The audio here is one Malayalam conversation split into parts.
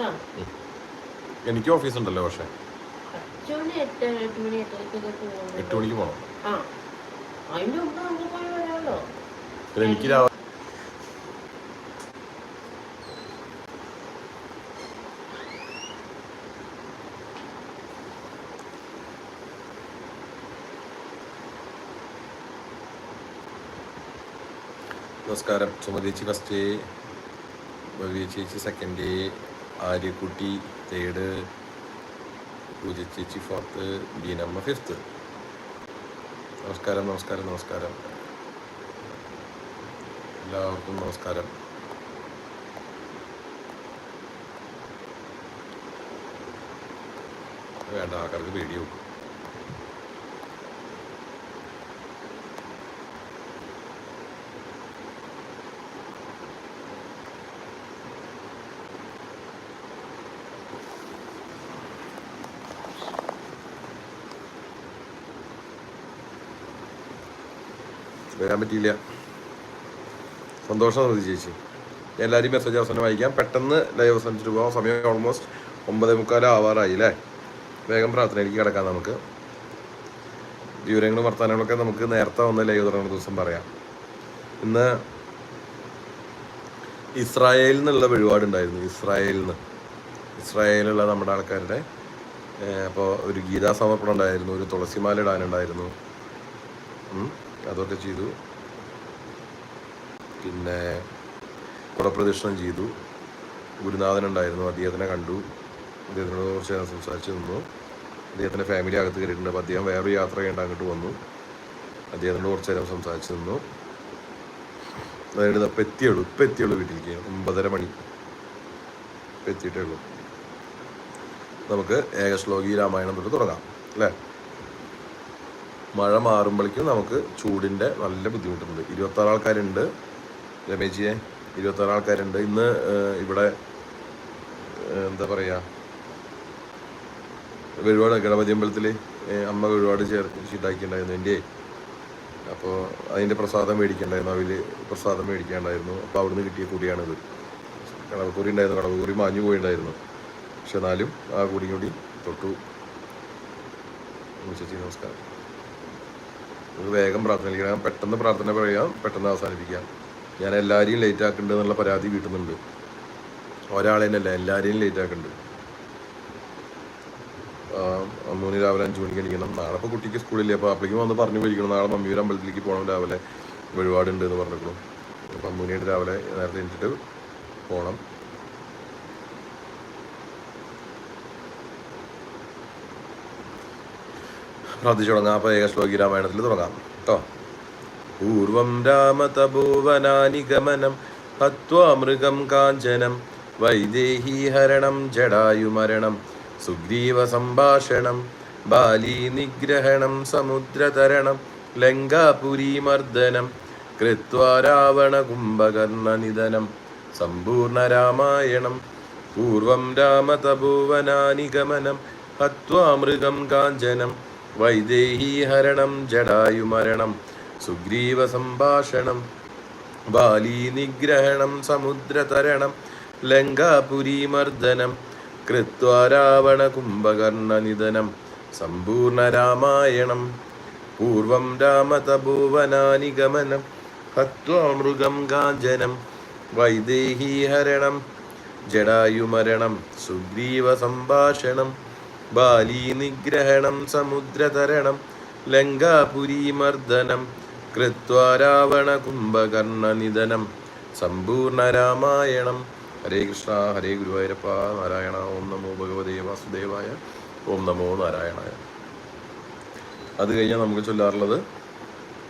ആ. എനിക്ക് ഓഫീസ് ഉണ്ടല്ലോ പക്ഷേ. എട്ട് മണിക്ക് പോകണം എനിക്ക് നമസ്കാരം. സുമതി ചേച്ചി ഫസ്റ്റ് ഭവ്യ ചേച്ചി സെക്കൻഡ് ആര്യക്കുട്ടി തേർഡ് പൂജ ചേച്ചി ഫോർത്ത് ബീനമ്മ ഫിഫ്ത്ത് നമസ്കാരം നമസ്കാരം നമസ്കാരം. എല്ലാവർക്കും നമസ്കാരം. വേണ്ട ആൾക്കാർക്ക് പേടിയാവും. വരാൻ പറ്റിയില്ല. സന്തോഷം മതി ചേച്ചി. എല്ലാവരും മെസ്സേജ് അവസാനം വായിക്കാം. പെട്ടെന്ന് ലൈവ് അവസാനിച്ചിട്ട് പോകാം. സമയം ഓൾമോസ്റ്റ് ഒമ്പതേ മുക്കാലം ആവാറായി അല്ലേ? വേഗം പ്രാർത്ഥനയിലേക്ക് കിടക്കാം നമുക്ക്. വിവരങ്ങളും വർത്തമാനങ്ങളൊക്കെ നമുക്ക് നേരത്തെ വന്ന് ലൈവ് തുടങ്ങുന്ന ദിവസം പറയാം. ഇന്ന് ഇസ്രായേലിൽ നിന്നുള്ള വഴിപാടുണ്ടായിരുന്നു ഇസ്രായേലിൽ നിന്ന് ഇസ്രായേലിലുള്ള നമ്മുടെ ആൾക്കാരുടെ അപ്പോൾ ഒരു ഗീതാ സമർപ്പണം ഉണ്ടായിരുന്നു. ഒരു തുളസിമാല ഇടാനുണ്ടായിരുന്നു. അതൊക്കെ ചെയ്തു. പിന്നെ കുടപ്രദക്ഷിണം ചെയ്തു. ഗുരുനാഥൻ ഉണ്ടായിരുന്നു. അദ്ദേഹത്തിനെ കണ്ടു. അദ്ദേഹത്തിനോട് കുറച്ച് നേരം സംസാരിച്ച് നിന്നു. അദ്ദേഹത്തിന്റെ ഫാമിലി അകത്ത് കയറിയിട്ടുണ്ട്. അപ്പോൾ അദ്ദേഹം വേറൊരു യാത്ര ചെയ്യേണ്ട അങ്ങോട്ട് വന്നു. അദ്ദേഹത്തിനോട് കുറച്ച് നേരം സംസാരിച്ച് നിന്നു. അതായത് അപ്പം എത്തിയുള്ളൂ. ഇപ്പം എത്തിയുള്ളൂ വീട്ടിലേക്ക്. ഒമ്പതര മണി. ഇപ്പം എത്തിയിട്ടേ ഉള്ളൂ. നമുക്ക് ഏകശ്ലോകി രാമായണം തൊട്ട് തുടങ്ങാം. അല്ലേ? മഴ മാറുമ്പോഴേക്കും നമുക്ക് ചൂടിന്റെ നല്ല ബുദ്ധിമുട്ടുണ്ട്. ഇരുപത്താറ് ആൾക്കാരുണ്ട്. രമേശിയെ ഇരുപത്താറ് ആൾക്കാരുണ്ട്. ഇന്ന് ഇവിടെ എന്താ പറയുക ഒരുപാട് ഗണപതി അമ്പലത്തിൽ അമ്മ ഒരുപാട് ചേർ ചീട്ടാക്കിയിട്ടുണ്ടായിരുന്നു എന്റെ. അപ്പോൾ അതിന്റെ പ്രസാദം മേടിക്കണ്ടായിരുന്നു. അവർ പ്രസാദം മേടിക്കാണ്ടായിരുന്നു. അപ്പോൾ അവിടുന്ന് കിട്ടിയ കുടിയാണിത്. കടവക്കൂറി ഉണ്ടായിരുന്നു. കടവക്കൂറി മാഞ്ഞു പോയിണ്ടായിരുന്നു പക്ഷെ എന്നാലും ആ കുടിയും കൂടി തൊട്ടു. ചേച്ചി നമസ്കാരം. നമുക്ക് വേഗം ലഭിക്കണം പെട്ടെന്ന് പ്രാർത്ഥന പറയാം പെട്ടെന്ന് അവസാനിപ്പിക്കാം. ഞാൻ എല്ലാവരെയും ലേറ്റ് ആക്കുന്നുണ്ട് എന്നുള്ള പരാതി വീട്ടുന്നുണ്ട് ഒരാളേനല്ല എല്ലാവരെയും ലേറ്റ് ആക്കുന്നുണ്ട് അമ്മൂന് രാവിലെ അഞ്ച് മണിക്ക് എണീക്കണം. നാളെ ഇപ്പോൾ കുട്ടിക്ക് സ്കൂളില്ലേ അപ്പോൾ അപ്പോഴേക്കും വന്ന് പറഞ്ഞു പോയിരിക്കണം. നാളെ മമ്മിയുടെ അമ്പലത്തിലേക്ക് പോകണം രാവിലെ. വഴിപാടുണ്ട് എന്ന് പറഞ്ഞിരിക്കണം അപ്പം മൂന്നിട്ട് രാവിലെ നേരത്തെ എണീറ്റിട്ട് പോകണം പ്രാർത്ഥിച്ചു തുടങ്ങാം അപ്പോൾ ഏകശ്ലോകി രാമായണത്തിൽ തുടങ്ങാം. കേട്ടോ പൂർവം രാമതപോവനാനി ഗമനം കാഞ്ചനം വൈദേഹീഹരണം ജടായുമരണം ബാലി നിഗ്രഹണം സമുദ്രതരണം ലങ്കാപുരീമർദ്ദനം കൃത്വാ സമ്പൂർണ രാമായണം പൂർവം രാമതപോവനാനി ഗമനം ഹത്വാ മൃഗം കാഞ്ചനം വൈദേഹീഹരണം ജടായുമരണം ബാലി നിഗ്രഹണം സമുദ്രതരണം ലങ്കാപുരീമർദ്ദനം കൃത്വാ കുംഭകർണ നിധനം സമ്പൂർണ രാമായണം പൂർവം രാമതപോവനാനിഗമനം ഹത്വാ മൃഗം കാഞ്ചനം വൈദേഹീഹരണം ജടായുമരണം സുഗ്രീവ സംഭാഷണം ബാലി നിഗ്രഹണം സമുദ്രതരണം ലങ്കാപുരീമർദ്ദനം കൃത്വാ രാവണ കുംഭകർണനിധനം സമ്പൂർണ രാമായണം. ഹരേ കൃഷ്ണ ഹരേ ഗുരുവായൂരപ്പ നാരായണ ഓം നമോ ഭഗവതേ വാസുദേവായ ഓം നമോ നാരായണായ. അത് കഴിഞ്ഞാൽ നമുക്ക് ചൊല്ലാറുള്ളത്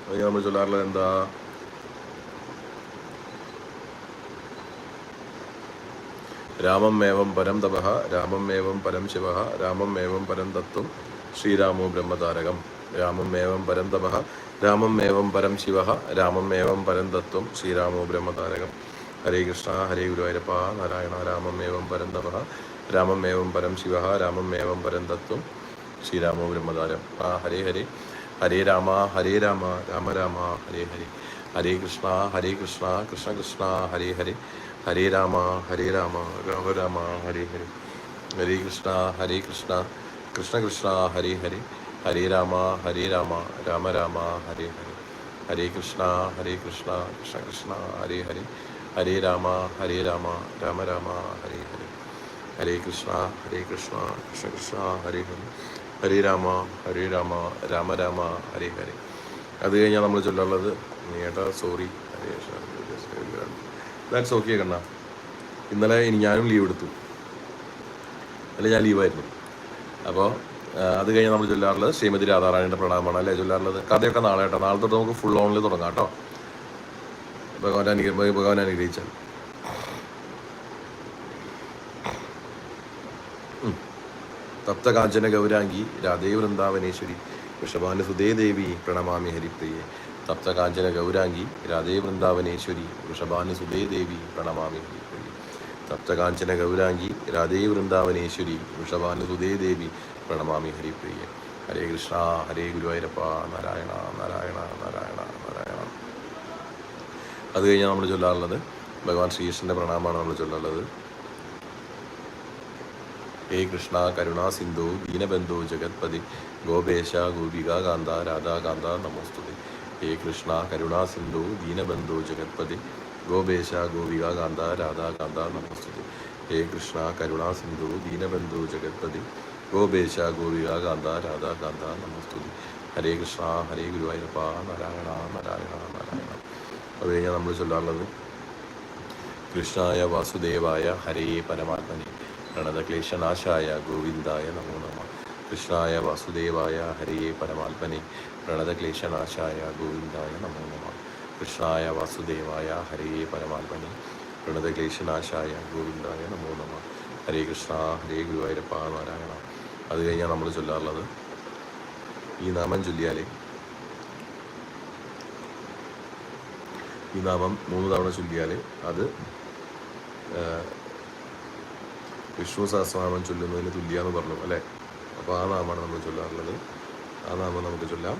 അത് നമ്മൾ ചൊല്ലാറുള്ളത് എന്താ? രാമം ഏവം പരം തപഹ രാമം ഏവം പരം ശിവ രാമം ഏവം പരം തത്വം ശ്രീരാമോ ബ്രഹ്മതാരകം. രാമം ഏവം പരം തപഹ രാമം ഏവം പരം ശിവ രാമം ഏവം പരം തത്വം ശ്രീരാമോ ബ്രഹ്മതാരകം. ഹരേ കൃഷ്ണ ഹരേ ഗുരുവായൂരപ്പ നാരായണ രാമം ഏവം പരം തപഹ രാമം ഏവം പരം ശിവ രാമം ഏവം പരം തത്വം ശ്രീരാമോ ബ്രഹ്മതാരം. ആ ഹരേ ഹരേ. ഹരേ രാമ ഹരേ രാമ രാമ രാമ ഹരേ ഹരേ. ഹരേ കൃഷ്ണ ഹരേ കൃഷ്ണ കൃഷ്ണ കൃഷ്ണ ഹരേ ഹരേ. ഹരേ രാമ ഹരേ രാമ രാമ രാമ ഹരേ ഹരേ ഹരേ കൃഷ്ണ ഹരേ കൃഷ്ണ കൃഷ്ണ കൃഷ്ണ ഹരേ ഹരേ ഹരേ രാമ ഹരേ രാമ രാമ രാമ ഹരേ ഹരേ ഹരേ കൃഷ്ണ ഹരേ കൃഷ്ണ കൃഷ്ണ കൃഷ്ണ ഹരേ ഹരേ ഹരേ രാമ ഹരേ രാമ രാമ രാമ ഹരേ ഹരേ ഹരേ കൃഷ്ണ ഹരേ കൃഷ്ണ കൃഷ്ണ കൃഷ്ണ ഹരേ ഹരേ ഹരേ രാമ ഹരേ രാമ രാമ രാമ ഹരേ ഹരേ അത് കഴിഞ്ഞാൽ നമ്മൾ ചൊല്ലുള്ളത് നീട്ടാ സോറി ഹരേ ദാറ്റ്സ് ഓക്കെ കണ്ണ. ഇന്നലെ ഇനി ഞാനും ലീവ് എടുത്തു. അല്ലെ ഞാൻ ലീവായിരുന്നു അപ്പോൾ അത് കഴിഞ്ഞ് നമ്മൾ ചൊല്ലാറുള്ളത് ശ്രീമതി രാധാറാണിയുടെ പ്രണാമമാണ് അല്ലേ ചൊല്ലാറുള്ളത്? കഥയൊക്കെ നാളെ കേട്ടോ. നാളെ തൊട്ട് നമുക്ക് ഫുൾ ഓണിൽ തുടങ്ങാം കേട്ടോ. ഭഗവാൻ അനുഗ്രഹ ഭഗവാൻ അനുഗ്രഹിച്ചാൽ. തപ്തകാഞ്ചന ഗൗരാംഗി രാധേ വൃന്ദാവനേശ്വരി. വൃഷഭാനു സുതേ ദേവി പ്രണമാമി ഹരിപ്രിയെ. തപ്തകാഞ്ചന ഗൗരാംഗി രാധേ വൃന്ദാവനേശ്വരി വൃഷഭാനു സുതേ ദേവി പ്രണമാമി. തപ്തകാഞ്ചന ഗൗരാംഗി രാധേ വൃന്ദാവനേശ്വരി വൃഷഭാനു സുതേ ദേവി പ്രണമാമി. ഹരിപ്രിയ. ഹരേ കൃഷ്ണ. ഹരേ ഗുരുവായൂരപ്പ. നാരായണ. നാരായണ. നാരായണ. നാരായണ. അത് കഴിഞ്ഞാൽ നമ്മൾ ചൊല്ലാറുള്ളത്. ഭഗവാൻ ശ്രീകൃഷ്ണന്റെ പ്രണാമമാണ് നമ്മൾ ചൊല്ലാറുള്ളത്. ഹേ കൃഷ്ണ കരുണാ സിന്ധു ദീനബന്ധു ജഗത്പതി ഗോപേശ ഗോപിക കാന്ത രാധാകാന്ത നമോസ്തുതി. ഹേ കൃഷ്ണ കരുണാസിന്ധു ദീനബന്ധു ജഗത്പതി ഗോപേശ ഗോപിക കാന്ത രാധാകാന്ത നമസ്തുതി. ഹേ കൃഷ്ണ കരുണാസിന്ധു ദീനബന്ധു ജഗത്പതി ഗോപേശ ഗോപിക കാന്ത രാധാകാന്ത നമസ്തുതി. ഹരേ കൃഷ്ണ ഹരേ ഗുരുവായൂരപ്പ നാരായണ നാരായണ നാരായണ. അത് കഴിഞ്ഞാൽ നമ്മൾ ചൊല്ലാനുള്ളത് കൃഷ്ണായ വാസുദേവായ ഹരേ പരമാത്മനെ. പ്രണതക്ലേശനാശായ ഗോവിന്ദായ നമോ നമ. കൃഷ്ണായ വാസുദേവായ ഹരിയെ പരമാത്മനെ പ്രണതക്ലേശനാശായ ഗോവിന്ദായ നമോ നമ. കൃഷ്ണായ വാസുദേവായ ഹരിയെ പരമാത്മനെ പ്രണതക്ലേശനാശായ ഗോവിന്ദായ നമോ നമ. ഹരേ കൃഷ്ണ ഹരേ ഗുരുവായൂരപ്പ നാരായണ. അത് കഴിഞ്ഞാൽ നമ്മൾ ചൊല്ലാറുള്ളത് ഈ നാമം ചൊല്ലിയാലേ ഈ നാമം മൂന്ന് തവണ ചൊല്ലിയാൽ അത് വിഷ്ണു സഹസ്രനാമം ചൊല്ലുന്നതിന് തുല്യാന്ന് പറഞ്ഞു അല്ലേ? അപ്പോൾ ആ നാമമാണ് നമ്മൾ ചൊല്ലാറുള്ളത്. ആ നാമം നമുക്ക് ചൊല്ലാം.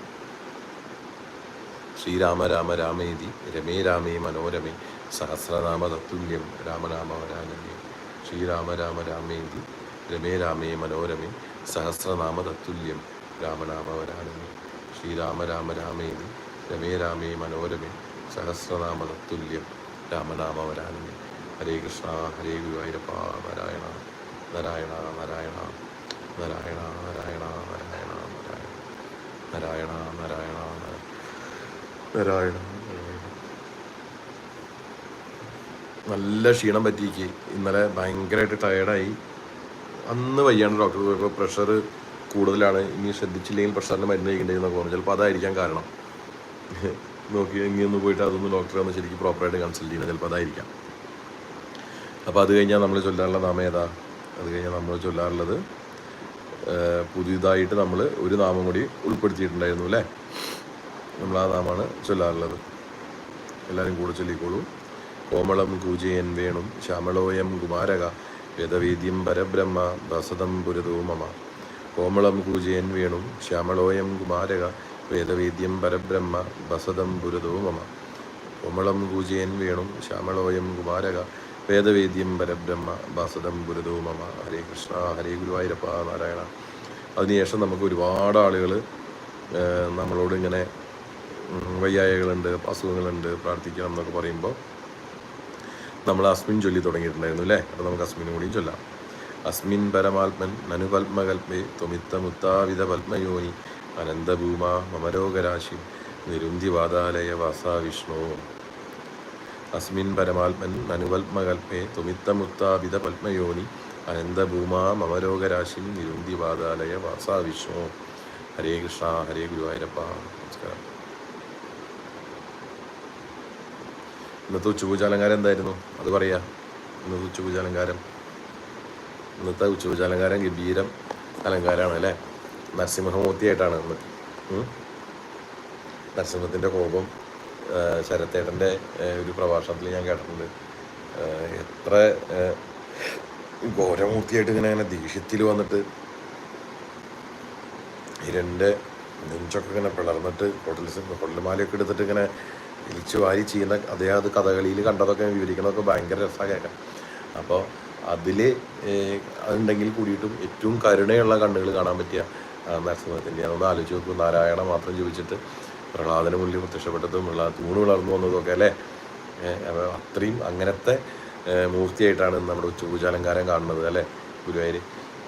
ശ്രീരാമ രാമ രാമേതി രമേ രാമേ മനോരമേ സഹസ്രനാമ തത്തുല്യം രാമനാമ വരാനന്യം ശ്രീരാമ രാമ രാമേതി രമേ രാമേ മനോരമേ സഹസ്രനാമ തത്തുല്യം രാമനാമ വരാനന്യം ശ്രീരാമ രാമ രാമേതി രമേ രാമേ മനോരമേ സഹസ്രനാമ തത്തുല്യം രാമനാമ ഹരേ കൃഷ്ണ ഹരേ ഗുരുവായൂരപ്പ നാരായണ നാരായണ നാരായണ. നാരായണ നാരായണ നാരായണ നാരായണ നാരായണ നാരായണ നല്ല ക്ഷീണം പറ്റിക്ക് ഇന്നലെ ഭയങ്കരമായിട്ട് ടയേർഡായി അന്ന് വയ്യാണ് ഡോക്ടർ പോയപ്പോൾ പ്രഷർ കൂടുതലാണ്. ഇനി ശ്രദ്ധിച്ചില്ലെങ്കിൽ പ്രഷറിന് മരുന്ന് കഴിക്കേണ്ടതെന്നൊക്കെ പറഞ്ഞു. ചിലപ്പോൾ അതായിരിക്കാം കാരണം. നോക്കി ഇനി ഒന്ന് പോയിട്ട് അതൊന്ന് ഡോക്ടറെ ഒന്ന് ശരിക്കും പ്രോപ്പറായിട്ട് കൺസൾട്ട് ചെയ്യണം. ചിലപ്പോൾ അതായിരിക്കാം. അപ്പോൾ അത് കഴിഞ്ഞാൽ നമ്മൾ ചൊല്ലാനുള്ള നാമേതാ? അത് കഴിഞ്ഞാൽ നമ്മൾ ചൊല്ലാറുള്ളത് പുതിയതായിട്ട് നമ്മൾ ഒരു നാമം കൂടി ഉൾപ്പെടുത്തിയിട്ടുണ്ടായിരുന്നു അല്ലേ? നമ്മൾ ആ നാമമാണ് ചൊല്ലാറുള്ളത്. എല്ലാവരും കൂടെ ചൊല്ലിക്കോളൂ. കോമളം കൂജയൻ വേണും ശ്യാമളോയം കുമാരക വേദവേദ്യം പരബ്രഹ്മ ദസതം പുരതോമമ കോമളം കൂജയൻ വേണും ശ്യാമളോയം കുമാരക വേദവേദ്യം പരബ്രഹ്മ ബസതം പുരതോമമ കോമളം കൂജയൻ വേണും ശ്യാമളോയം കുമാരക വേദവേദ്യം പരബ്രഹ്മ വാസുദം ഗുരുദോ മമ. ഹരേ കൃഷ്ണ ഹരേ ഗുരുവായൂരപ്പ നാരായണ. അതിനുശേഷം നമുക്ക് ഒരുപാട് ആളുകൾ നമ്മളോട് ഇങ്ങനെ വയ്യായകളുണ്ട് അസുഖങ്ങളുണ്ട് പ്രാർത്ഥിക്കണം എന്നൊക്കെ പറയുമ്പോൾ നമ്മൾ അസ്മിൻ ചൊല്ലി തുടങ്ങിയിട്ടുണ്ടായിരുന്നു അല്ലേ? അപ്പോൾ നമുക്ക് അസ്മിനും കൂടിയും ചൊല്ലാം. അസ്മിൻ പരമാത്മൻ നനുപത്മകൽപ്പേ ത്വമിത്തമുത്താവിധ പത്മയോനി അനന്തഭൂമ മമരോഗരാശി നിരുന്തിവാതാലയ വാസാ വിഷ്ണു അസ്മിൻ പരമാത്മൻ നനുപത്മകൽപ്പേ തുമിത്തമുത്താപിത പത്മയോനി അനന്തഭൂമ നിരുന്തി വാതാലയ വാസാ വിഷ്ണു ഹരേ കൃഷ്ണ ഹരേ ഗുരുവായൂരപ്പ. നമസ്കാരം. ഇന്നത്തെ ഉച്ചപൂജാലങ്കാരം എന്തായിരുന്നു? അത് പറയാ. ഇന്നത്തെ ഉച്ചപൂജാലങ്കാരം ഇന്നത്തെ ഉച്ചപൂജാലങ്കാരം ഗംഭീരം അലങ്കാരമാണ് അല്ലേ? നരസിംഹമൂർത്തിയായിട്ടാണ് ഇന്ന്. നരസിംഹത്തിന്റെ കോപം ശരത്തേട്ടന്റെ ഒരു പ്രഭാഷണത്തിൽ ഞാൻ കേട്ടിട്ടുണ്ട്. എത്ര ഘോരമൂർത്തിയായിട്ട് ഇങ്ങനെ അങ്ങനെ ദേഷ്യത്തിൽ വന്നിട്ട് ഹിരന്റെ നെഞ്ചൊക്കെ ഇങ്ങനെ പിളർന്നിട്ട് കൊടൽ കൊടലുമാലയൊക്കെ എടുത്തിട്ട് ഇങ്ങനെ ഇലിച്ചു വാരി ചെയ്യുന്ന അദ്ദേഹം അത് കഥകളിയിൽ കണ്ടതൊക്കെ വിവരിക്കണതൊക്കെ ഭയങ്കര രസമാണ് കേൾക്കാൻ. അപ്പോൾ അതിൽ അതുണ്ടെങ്കിൽ കൂടിയിട്ടും ഏറ്റവും കരുണയുള്ള കണ്ണുകൾ കാണാൻ പറ്റിയ നരസിംഹത്തിന്റെ. അതൊന്ന് ആലോചിച്ച് നോക്കും നാരായണ മാത്രം ചോദിച്ചിട്ട് പ്രഹ്ലാദന മുല്ലി പ്രത്യക്ഷപ്പെട്ടതും പ്രഹ്ലാദ തൂണ് വളർന്നു വന്നതും അല്ലേ? അപ്പോൾ അത്രയും അങ്ങനത്തെ മൂർത്തിയായിട്ടാണ് നമ്മുടെ ഉച്ചപൂജാലങ്കാരം കാണുന്നത് അല്ലേ ഗുരുവായൂർ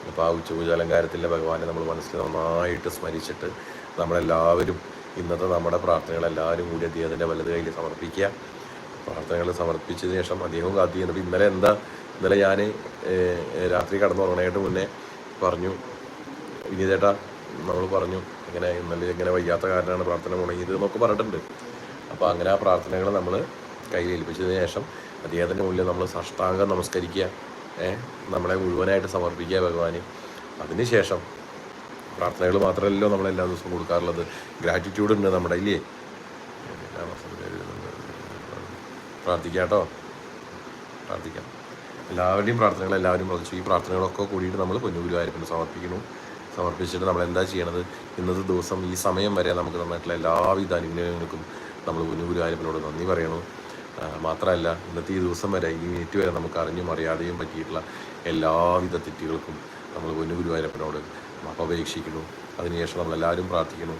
അപ്പോൾ ആ ഉച്ചപൂജാലങ്കാരത്തിലെ ഭഗവാനെ നമ്മൾ മനസ്സിൽ നന്നായിട്ട് സ്മരിച്ചിട്ട് നമ്മളെല്ലാവരും ഇന്നത്തെ നമ്മുടെ പ്രാർത്ഥനകളെല്ലാവരും കൂടി അദ്ദേഹത്തിന്റെ വലത് കയ്യിൽ സമർപ്പിക്കുക. പ്രാർത്ഥനകൾ സമർപ്പിച്ചതിന് ശേഷം അദ്ദേഹവും കാത്തി ചെയ്യുന്നത് ഇന്നലെ എന്താ ഇന്നലെ ഞാൻ രാത്രി കടന്നുറങ്ങണായിട്ട് മുന്നേ പറഞ്ഞു ഇനി വിനീതേട്ടാ നമ്മൾ പറഞ്ഞു ഇങ്ങനെ ഇന്നലെ ഇങ്ങനെ വയ്യാത്ത കാരണമാണ് പ്രാർത്ഥന മുടങ്ങിയത് എന്നൊക്കെ പറഞ്ഞിട്ടുണ്ട്. അപ്പോൾ അങ്ങനെ ആ പ്രാർത്ഥനകൾ നമ്മൾ കയ്യിൽ ഏൽപ്പിച്ചതിന് ശേഷം അദ്ദേഹത്തിന്റെ മുന്നിൽ നമ്മൾ സഷ്ടാംഗം നമസ്കരിക്കുക നമ്മളെ മുഴുവനായിട്ട് സമർപ്പിക്കുക ഭഗവാന്. അതിനുശേഷം പ്രാർത്ഥനകൾ മാത്രമല്ലല്ലോ നമ്മൾ എല്ലാ ദിവസവും കൊടുക്കാറുള്ളത്. ഗ്രാറ്റിറ്റ്യൂഡ് ഉണ്ട് നമ്മുടെ ഇല്ലേ പ്രാർത്ഥിക്കാം കേട്ടോ. പ്രാർത്ഥിക്കാം. എല്ലാവരുടെയും പ്രാർത്ഥനകൾ എല്ലാവരും പ്രാർത്ഥിച്ചു. ഈ പ്രാർത്ഥനകളൊക്കെ കൂടിയിട്ട് നമ്മൾ പൊന്നുഗുരുവായൂരപ്പന് സമർപ്പിക്കുന്നു. സമർപ്പിച്ചിട്ട് നമ്മൾ എന്താ ചെയ്യണത്? ഇന്നത്തെ ദിവസം ഈ സമയം വരെ നമുക്ക് തന്നിട്ടുള്ള എല്ലാവിധ അനുഗ്രഹങ്ങൾക്കും നമ്മൾ പൊന്നുഗുരുവായൂരപ്പനോട് നന്ദി പറയണം. മാത്രമല്ല ഇന്നത്തെ ഈ ദിവസം വരെ ഈ മിനിറ്റ് വരെ നമുക്ക് അറിഞ്ഞും അറിയാതെയും പറ്റിയിട്ടുള്ള എല്ലാവിധ തെറ്റുകൾക്കും നമ്മൾ പൊന്നുഗുരുവായൂരപ്പനോട് അപേക്ഷിക്കുന്നു. അതിനുശേഷം നമ്മളെല്ലാവരും പ്രാർത്ഥിക്കുന്നു.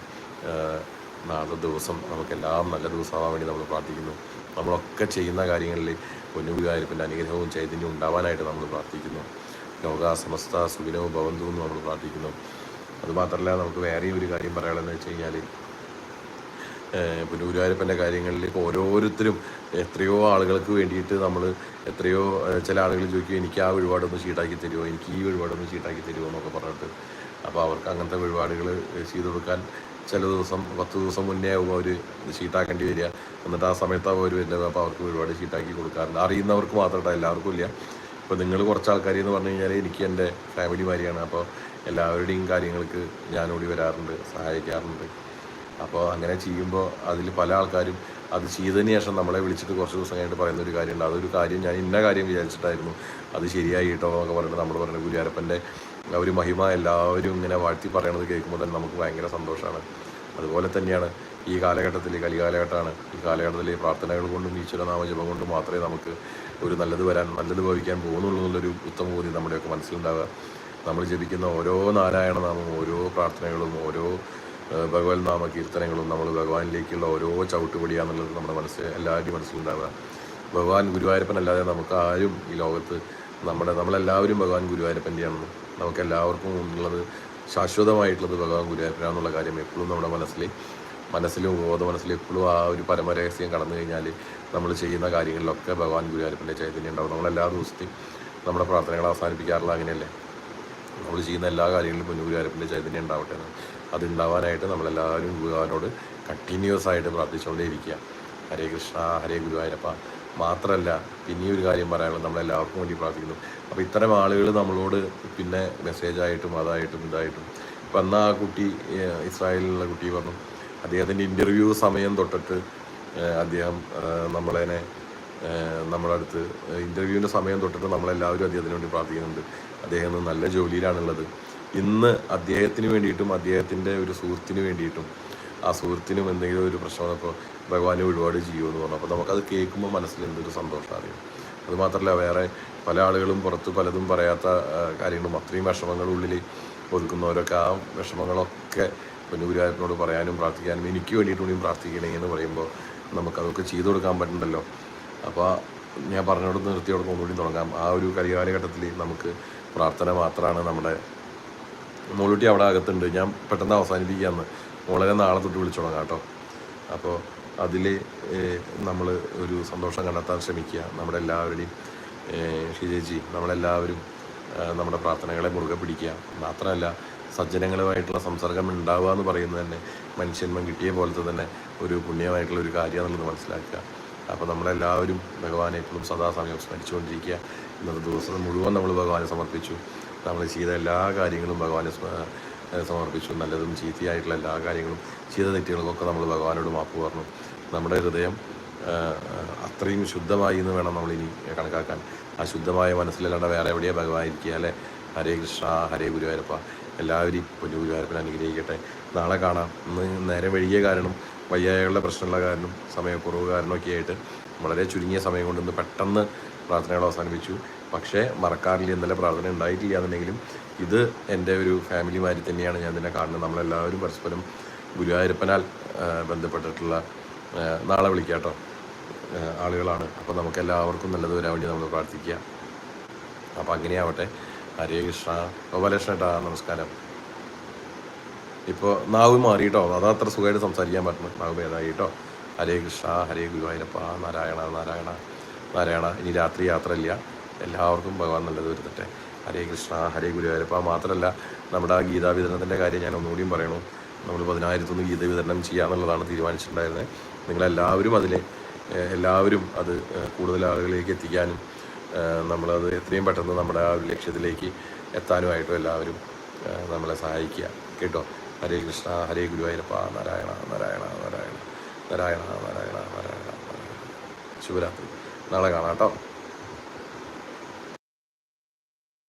നാളത്തെ ദിവസം നമുക്കെല്ലാം നല്ല ദിവസമാവാൻ വേണ്ടി നമ്മൾ പ്രാർത്ഥിക്കുന്നു. നമ്മളൊക്കെ ചെയ്യുന്ന കാര്യങ്ങളിൽ പൊന്നുഗുരുവായൂരപ്പന്റെ അനുഗ്രഹവും ചൈതന്യവും ഉണ്ടാവാനായിട്ട് നമ്മൾ പ്രാർത്ഥിക്കുന്നു. ലോക സമസ്ത സുഖിനവും ഭവന്തു എന്ന് നമ്മൾ പ്രാർത്ഥിക്കുന്നു. അതുമാത്രമല്ല നമുക്ക് വേറെ ഒരു കാര്യം പറയാനുള്ളതെന്ന് വെച്ച് കഴിഞ്ഞാൽ പിന്നെ ഗുരുവായൂരപ്പന്റെ കാര്യങ്ങളിൽ ഇപ്പോൾ ഓരോരുത്തരും എത്രയോ ആളുകൾക്ക് വേണ്ടിയിട്ട് നമ്മൾ എത്രയോ ചില ആളുകൾ ചോദിക്കും എനിക്ക് ആ വഴിപാടൊന്ന് ചീട്ടാക്കി തരുമോ എനിക്ക് ഈ വഴിപാടൊന്ന് ചീട്ടാക്കി തരുമോ എന്നൊക്കെ പറഞ്ഞിട്ട്. അപ്പോൾ അവർക്ക് അങ്ങനത്തെ വഴിപാടുകൾ ചെയ്തു കൊടുക്കാൻ ചില ദിവസം പത്ത് ദിവസം മുന്നേ ആകുമ്പോൾ അവർ ചീട്ടാക്കേണ്ടി വരിക. എന്നിട്ട് ആ സമയത്ത് അവർ വരുന്നത്. അപ്പോൾ അവർക്ക് വഴിപാട് ചീട്ടാക്കി കൊടുക്കാറുണ്ട്. അറിയുന്നവർക്ക് മാത്രമല്ല എല്ലാവർക്കും ഇല്ല. ഇപ്പോൾ നിങ്ങൾ കുറച്ച് ആൾക്കാർ എന്ന് പറഞ്ഞു കഴിഞ്ഞാൽ എനിക്ക് എന്റെ ഫാമിലി മാതിരിയാണ് അപ്പോൾ എല്ലാവരുടെയും കാര്യങ്ങൾക്ക് ഞാനോടി വരാറുണ്ട് സഹായിക്കാറുണ്ട്. അപ്പോൾ അങ്ങനെ ചെയ്യുമ്പോൾ അതിൽ പല ആൾക്കാരും അത് ചെയ്തതിന് ശേഷം നമ്മളെ വിളിച്ചിട്ട് കുറച്ച് ദിവസം കഴിഞ്ഞിട്ട് പറയുന്ന ഒരു കാര്യമുണ്ട്. അതൊരു കാര്യം ഞാൻ ഇന്ന കാര്യം വിചാരിച്ചിട്ടായിരുന്നു. അത് ശരിയായി കേട്ടോ എന്നൊക്കെ പറഞ്ഞിട്ട് നമ്മൾ പറയുന്നത് ഗുരുവാരപ്പന്റെ ഒരു മഹിമ എല്ലാവരും ഇങ്ങനെ വാഴ്ത്തി പറയണത് കേൾക്കുമ്പോൾ തന്നെ നമുക്ക് ഭയങ്കര സന്തോഷമാണ് അതുപോലെ തന്നെയാണ് ഈ കാലഘട്ടത്തിൽ കലികാലഘട്ടമാണ്. ഈ കാലഘട്ടത്തിൽ പ്രാർത്ഥനകൾ കൊണ്ടും ഈശ്വരനാമ ജപം കൊണ്ടും മാത്രമേ നമുക്ക് ഒരു നല്ലത് വരാൻ നല്ലത് ഭവിക്കാൻ പോകുന്നുള്ളൂ എന്നുള്ളൊരു ഉത്തമ ബോധ്യം നമ്മുടെയൊക്കെ മനസ്സിലുണ്ടാവുക. നമ്മൾ ജപിക്കുന്ന ഓരോ നാരായണ നാമവും ഓരോ പ്രാർത്ഥനകളും ഓരോ ഭഗവത് നാമ കീർത്തനങ്ങളും നമ്മൾ ഭഗവാനിലേക്കുള്ള ഓരോ ചവിട്ടുപടിയാണെന്നുള്ളത് നമ്മുടെ മനസ്സിൽ എല്ലാവരുടെയും മനസ്സിലുണ്ടാവുക. ഭഗവാൻ ഗുരുവായൂരപ്പൻ അല്ലാതെ നമുക്ക് ആരും ഈ ലോകത്ത് നമ്മുടെ നമ്മളെല്ലാവരും ഭഗവാൻ ഗുരുവായൂരപ്പന്റെയാണെന്ന്. നമുക്ക് എല്ലാവർക്കും ഉള്ളത് ശാശ്വതമായിട്ടുള്ളത് ഭഗവാൻ ഗുരുവായൂരപ്പനാണെന്നുള്ള കാര്യം എപ്പോഴും നമ്മുടെ മനസ്സിൽ മനസ്സിലും ബോധ മനസ്സിലും എപ്പോഴും ആ ഒരു പരമരഹസ്യം കടന്നു കഴിഞ്ഞാൽ നമ്മൾ ചെയ്യുന്ന കാര്യങ്ങളിലൊക്കെ ഭഗവാൻ ഗുരുവായൂരപ്പന്റെ ചൈതന്യം ഉണ്ടാവും. നമ്മൾ എല്ലാ ദിവസത്തെയും നമ്മുടെ പ്രാർത്ഥനകൾ അവസാനിപ്പിക്കാറുള്ള അങ്ങനെയല്ലേ? നമ്മൾ ചെയ്യുന്ന എല്ലാ കാര്യങ്ങളിലും പൊന്നുഗുരുവായൂരപ്പന്റെ ചൈതന്യം ഉണ്ടാവട്ടെ എന്ന്. അതുണ്ടാവാനായിട്ട് നമ്മളെല്ലാവരും ഗുരുവാനോട് കണ്ടിന്യൂസ് ആയിട്ട് പ്രാർത്ഥിച്ചുകൊണ്ടേ ഇരിക്കുക ഹരേ കൃഷ്ണ ഹരേ ഗുരുവായൂരപ്പ. മാത്രമല്ല ഒരു കാര്യം പറയാനുള്ളത് നമ്മളെല്ലാവർക്കും വേണ്ടി പ്രാർത്ഥിക്കുന്നു. അപ്പോൾ ഇത്തരം ആളുകൾ നമ്മളോട് പിന്നെ മെസ്സേജായിട്ടും അതായിട്ടും ഇതായിട്ടും ഇപ്പം അന്ന് ആ കുട്ടി ഇസ്രായേലിലുള്ള കുട്ടി പറഞ്ഞു അദ്ദേഹത്തിന്റെ ഇന്റർവ്യൂ സമയം തൊട്ടിട്ട് അദ്ദേഹം നമ്മളതിനെ നമ്മുടെ അടുത്ത് ഇന്റർവ്യൂവിന്റെ സമയം തൊട്ടിട്ട് നമ്മളെല്ലാവരും അദ്ദേഹത്തിന് വേണ്ടി പ്രാർത്ഥിക്കുന്നുണ്ട്. അദ്ദേഹം നല്ല ജോലിയിലാണുള്ളത്. ഇന്ന് അദ്ദേഹത്തിന് വേണ്ടിയിട്ടും അദ്ദേഹത്തിന്റെ ഒരു സുഹൃത്തിന് വേണ്ടിയിട്ടും ആ സുഹൃത്തിനും എന്തെങ്കിലും ഒരു പ്രശ്നം വന്നപ്പോൾ ഭഗവാനെ ഒരുപാട് ചെയ്യുമെന്ന് പറഞ്ഞു. അപ്പോൾ നമുക്കത് കേൾക്കുമ്പോൾ മനസ്സിൽ എന്തൊരു സന്തോഷം അറിയും. അതുമാത്രമല്ല വേറെ പല ആളുകളും പുറത്ത് പലതും പറയാത്ത കാര്യങ്ങളും അത്രയും വിഷമങ്ങൾ ഉള്ളിൽ ഒതുക്കുന്നവരൊക്കെ ആ വിഷമങ്ങളൊക്കെ പിന്നെ ഗുരുവായൂരപ്പനോട് പറയാനും പ്രാർത്ഥിക്കാനും എനിക്ക് വേണ്ടിയിട്ട് കൂടിയും പ്രാർത്ഥിക്കണേ എന്ന് പറയുമ്പോൾ നമുക്കതൊക്കെ ചെയ്തു കൊടുക്കാൻ പറ്റണ്ടല്ലോ അപ്പോൾ ഞാൻ പറഞ്ഞോട് നിർത്തിയോട് ഒന്നുകൂടി തുടങ്ങാം. ആ ഒരു കരികാലഘട്ടത്തിൽ നമുക്ക് പ്രാർത്ഥന മാത്രമാണ് നമ്മുടെ മോളുട്ടി അവിടെ അകത്തുണ്ട്. ഞാൻ പെട്ടെന്ന് അവസാനിപ്പിക്കാമെന്ന് മോളെ നാളെ തൊട്ട് വിളിച്ചു തുടങ്ങാം കേട്ടോ. അപ്പോൾ അതിൽ നമ്മൾ ഒരു സന്തോഷം കണ്ടെത്താൻ ശ്രമിക്കുക. നമ്മുടെ എല്ലാവരുടെയും ഷിജേജി നമ്മളെല്ലാവരും നമ്മുടെ പ്രാർത്ഥനകളെ മുറുകെ പിടിക്കുക. മാത്രമല്ല സജ്ജനങ്ങളുമായിട്ടുള്ള സംസർഗം ഉണ്ടാവുക എന്ന് പറയുന്നത് തന്നെ മനുഷ്യന്മൻ കിട്ടിയ പോലത്തെ തന്നെ ഒരു പുണ്യമായിട്ടുള്ള ഒരു എന്നുള്ളത് മനസ്സിലാക്കുക. അപ്പോൾ നമ്മളെല്ലാവരും ഭഗവാനെ എപ്പോഴും സദാസമയം സ്മരിച്ചുകൊണ്ടിരിക്കുക. ഇന്നത്തെ ദിവസം മുഴുവൻ നമ്മൾ ഭഗവാനെ സമർപ്പിച്ചു. നമ്മൾ ചെയ്ത എല്ലാ കാര്യങ്ങളും ഭഗവാനെ സമർപ്പിച്ചു. നല്ലതും ചീത്തയായിട്ടുള്ള എല്ലാ കാര്യങ്ങളും ചെയ്ത തെറ്റുകളൊക്കെ നമ്മൾ ഭഗവാനോട് മാപ്പ് പറഞ്ഞു. നമ്മുടെ ഹൃദയം അത്രയും ശുദ്ധമായി എന്ന് വേണം നമ്മൾ ഇനി കണക്കാക്കാൻ. ആ ശുദ്ധമായ മനസ്സിലല്ലാണ്ട് വേറെ എവിടെയാണ് ഭഗവാൻ ഇരിക്കുക അല്ലേ? ഹരേ കൃഷ്ണ ഹരേ ഗുരുവായൂരപ്പ. എല്ലാവരെയും പൊന്നു ഗുരുവായൂരപ്പൻ അനുഗ്രഹിക്കട്ടെ. നാളെ കാണാം. ഇന്ന് നേരെ വൈകിയ കാരണം വയ്യായകളുടെ പ്രശ്നമുള്ള കാരണം സമയക്കുറവ് കാരണമൊക്കെ ആയിട്ട് വളരെ ചുരുങ്ങിയ സമയം കൊണ്ട് ഇന്ന് പെട്ടെന്ന് പ്രാർത്ഥനകൾ അവസാനിപ്പിച്ചു. പക്ഷേ മറക്കാറില്ല. ഇന്നലെ പ്രാർത്ഥന ഉണ്ടായിട്ടില്ല എന്നുണ്ടെങ്കിലും ഇത് എന്റെ ഒരു ഫാമിലി മാതിരി തന്നെയാണ് ഞാൻ ഇതിനെ കാണുന്നത്. നമ്മളെല്ലാവരും പരസ്പരം ഗുരുവായൂരപ്പനാൽ ബന്ധപ്പെട്ടിട്ടുള്ള നാളെ വിളിക്കാട്ടോ ആളുകളാണ്. അപ്പോൾ നമുക്ക് എല്ലാവർക്കും നല്ലത് വരാൻ വേണ്ടി നമ്മൾ പ്രാർത്ഥിക്കുക അപ്പോൾ അങ്ങനെയാവട്ടെ. ഹരേ കൃഷ്ണ. ഗോപാലകൃഷ്ണ ഏട്ടാ നമസ്കാരം. ഇപ്പോൾ നാവ് മാറി കേട്ടോ അതാ അത്ര സുഖമായിട്ട് സംസാരിക്കാൻ പറ്റുന്നു നാവ് ഭേദമായി കേട്ടോ ഹരേ കൃഷ്ണ ഹരേ ഗുരുവായൂരപ്പ നാരായണ നാരായണ നാരായണ. ഇനി രാത്രി യാത്ര ഇല്ല എല്ലാവർക്കും ഭഗവാൻ നല്ലത് വരുത്തട്ടെ. ഹരേ കൃഷ്ണ ഹരേ ഗുരുവായൂരപ്പ മാത്രമല്ല നമ്മുടെ ആ ഗീതാ വിതരണത്തിന്റെ കാര്യം ഞാൻ ഒന്നുകൂടിയും പറയണു. നമ്മൾ പതിനായിരത്തൊന്ന് ഗീത വിതരണം ചെയ്യാമെന്നുള്ളതാണ് തീരുമാനിച്ചിട്ടുണ്ടായിരുന്നത്. നിങ്ങളെല്ലാവരും അതിൽ എല്ലാവരും അത് കൂടുതൽ ആളുകളിലേക്ക് എത്തിക്കാനും നമ്മളത് എത്രയും പെട്ടെന്ന് നമ്മുടെ ആ ഒരു ലക്ഷ്യത്തിലേക്ക് എത്താനുമായിട്ടും എല്ലാവരും നമ്മളെ സഹായിക്കുക. കേട്ടോ? ഹരേ കൃഷ്ണ ഹരേ ഗുരുവായൂരപ്പ നാരായണ നാരായണ നാരായണ നാരായണ നാരായണ നാരായണ നാരായണ. ശുഭരാത്രി. നാളെ കാണാം കേട്ടോ.